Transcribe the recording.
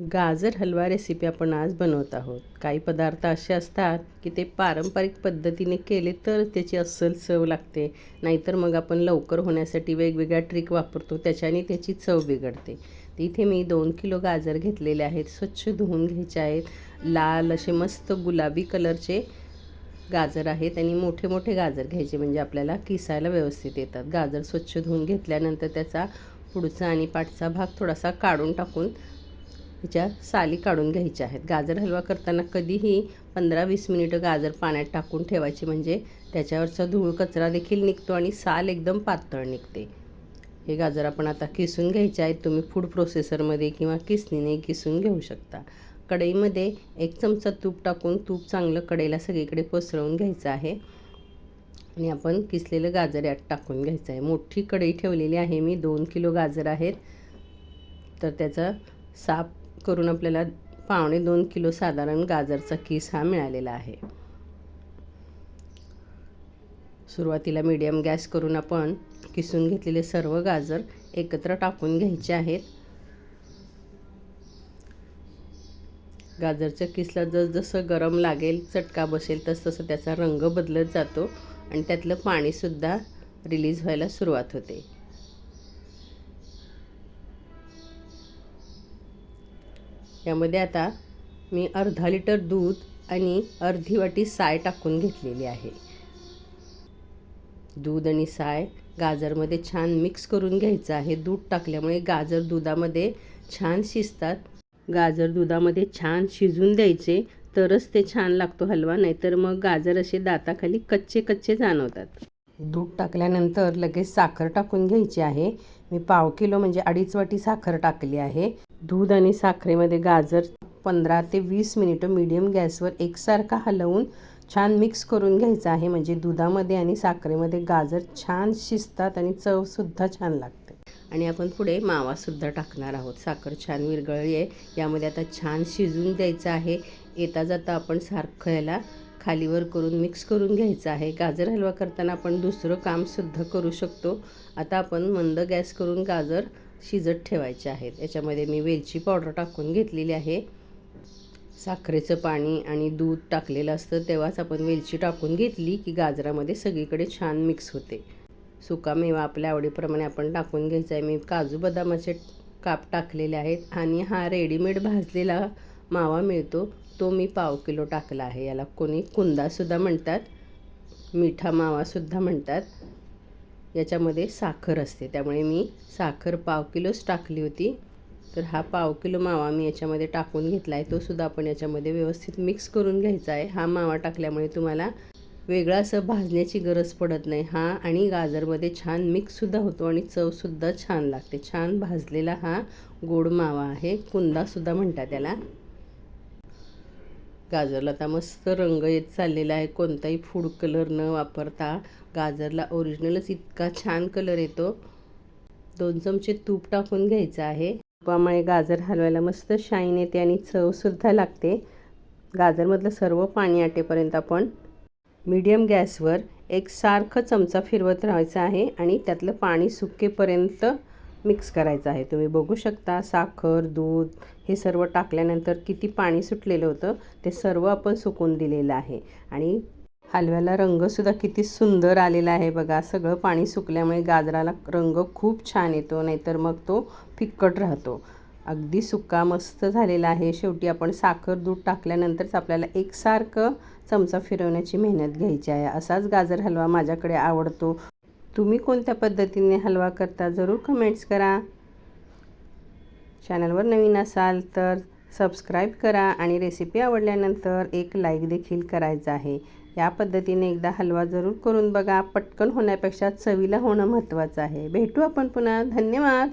गाजर हलवा रेसिपी आपण आज बनवत आहोत. काही पदार्थ असे असतात की ते पारंपरिक पद्धतीने केले तर त्याची अस्सल चव लागते. नाहीतर मग आपण लवकर होण्यासाठी वेगवेगळ्या ट्रिक वापरतो त्याच्याने त्याची चव बिघडते. इथे मी दोन किलो गाजर घेतलेले आहेत स्वच्छ धुवून घ्यायचे आहेत. लाल असे मस्त गुलाबी कलरचे गाजर आहेत आणि मोठे मोठे गाजर घ्यायचे म्हणजे आपल्याला किसायला व्यवस्थित येतात. गाजर स्वच्छ धुवून घेतल्यानंतर त्याचा पुढचा आणि पाठचा भाग थोडासा काढून टाकून ह्याच्या साली काढून घ्यायच्या आहेत. गाजर हलवा करताना कधीही पंधरा वीस मिनिटं गाजर पाण्यात टाकून ठेवायची. म्हणजे त्याच्यावरचा धूळ कचरा देखील निघतो आणि साल एकदम पातळ निघते. हे गाजर आपण आता किसून घ्यायचे आहेत. तुम्ही फूड प्रोसेसरमध्ये किंवा किसणीने किसून घेऊ शकता. कढईमध्ये एक चमचा तूप टाकून तूप चांगलं कढईला सगळीकडे पसरवून घ्यायचं आहे. आणि आपण किसलेलं गाजर यात टाकून घ्यायचं आहे. मोठी कढई ठेवलेली आहे. मी दोन किलो गाजर आहेत. तर त्याचा साप करून आपल्याला पावणे दोन किलो साधारण गाजरचा किस हा मिळालेला आहे. सुरुवातीला मीडियम गॅस करून आपण किसून घेतलेले सर्व गाजर एकत्र टाकून घ्यायचे आहेत. गाजरच्या किसला जसजसं गरम लागेल चटका बसेल तसतसं त्याचा रंग बदलत जातो आणि त्यातलं पाणीसुद्धा रिलीज व्हायला सुरुवात होते. यामध्ये आता मी अर्धा लिटर दूध आणि अर्धी वाटी साय टाकून घेतलेली आहे. दूध आणि साय गाजरमध्ये छान मिक्स करून घ्यायचं आहे. दूध टाकल्यामुळे गाजर दुधामध्ये छान शिजतात. गाजर दुधामध्ये छान शिजून द्यायचे तरच ते छान लागतो हलवा नाहीतर मग गाजर असे दाताखाली कच्चे कच्चे जाणवतात. दूध टाकल्यानंतर लगेच साखर टाकून घ्यायची आहे. मी पाव किलो म्हणजे अडीच वाटी साखर टाकली आहे. दूध आणि साखरेमध्ये गाजर पंधरा ते वीस मिनिटं मीडियम गॅसवर एकसारखा हलवून छान मिक्स करून घ्यायचं आहे. म्हणजे दुधामध्ये आणि साखरेमध्ये गाजर छान शिजतात आणि चवसुद्धा छान लागते. आणि आपण पुढे मावासुद्धा टाकणार आहोत. साखर छान विरघळली आहे. यामध्ये आता छान शिजून द्यायचं आहे. येता जाता आपण सारखं याला खालीवर करून मिक्स करून घ्यायचं आहे. गाजर हलवा करताना आपण दुसरं कामसुद्धा करू शकतो. आता आपण मंद गॅस करून गाजर शिजत ठेवायचे आहेत. याच्यामध्ये मी वेलची पावडर टाकून घेतलेली आहे. साखरेचं पाणी आणि दूध टाकलेलं असतं तेव्हाच आपण वेलची टाकून घेतली की गाजरामध्ये सगळीकडे छान मिक्स होते. सुका मेवा आपल्या आवडीप्रमाणे आपण टाकून घ्यायचा आहे. मी काजू बदामाचे काप टाकलेले आहेत आणि हा रेडीमेड भाजलेला मावा मिळतो. तो मी पाव किलो टाकला आहे. याला कोणी कुंदासुद्धा म्हणतात मिठा मावासुद्धा म्हणतात. याच्यामध्ये साखर असते. त्यामुळे मी साखर पाव किलोच टाकली होती. तर हा पाव किलो मावा मी याच्यामध्ये टाकून घेतला आहे तोसुद्धा आपण याच्यामध्ये व्यवस्थित मिक्स करून घ्यायचा आहे. हा मावा टाकल्यामुळे तुम्हाला वेगळा असं भाजण्याची गरज पडत नाही. हा आणि गाजरमध्ये छान मिक्ससुद्धा होतो आणि चवसुद्धा छान लागते. छान भाजलेला हा गोड मावा आहे. कुंदासुद्धा म्हणतात त्याला गाजरला. आता मस्त रंग येत चाललेला आहे. कोणताही फूड कलर न वापरता गाजरला ओरिजिनलच इतका छान कलर येतो. दोन चमचे तूप टाकून घ्यायचं आहे. तुपामुळे गाजर हलवायला मस्त शाईन येते आणि चवसुद्धा लागते. गाजरमधलं सर्व पाणी आटेपर्यंत आपण मीडियम गॅसवर एक सारखं चमचा फिरवत राहायचं आहे आणि त्यातलं पाणी सुकेपर्यंत मिक्स करायचं आहे. तुम्ही बघू शकता साखर दूध हे सर्व टाकल्यानंतर किती पाणी सुटलेलं होतं ते सर्व आपण सुकून दिलेलं आहे. आणि हलव्याला रंगसुद्धा किती सुंदर आलेला आहे बघा. सगळं पाणी सुकल्यामुळे गाजराला रंग खूप छान येतो नाहीतर मग तो फिक्कट राहतो. अगदी सुका मस्त झालेला आहे. शेवटी आपण साखर दूध टाकल्यानंतरच आपल्याला एकसारखं चमचा फिरवण्याची मेहनत घ्यायची आहे. असाच गाजर हलवा माझ्याकडे आवडतो. तुम्ही कोणत्या पद्धतीने हलवा करता जरूर कमेंट्स करा. चॅनलवर नवीन असाल तर सबस्क्राईब करा आणि रेसिपी आवडल्यानंतर एक लाईक देखील करायचं आहे. या पद्धतीने एकदा हलवा जरूर करून बघा. पटकन होण्यापेक्षा चवीला होणं महत्त्वाचं आहे. भेटू आपण पुन्हा. धन्यवाद.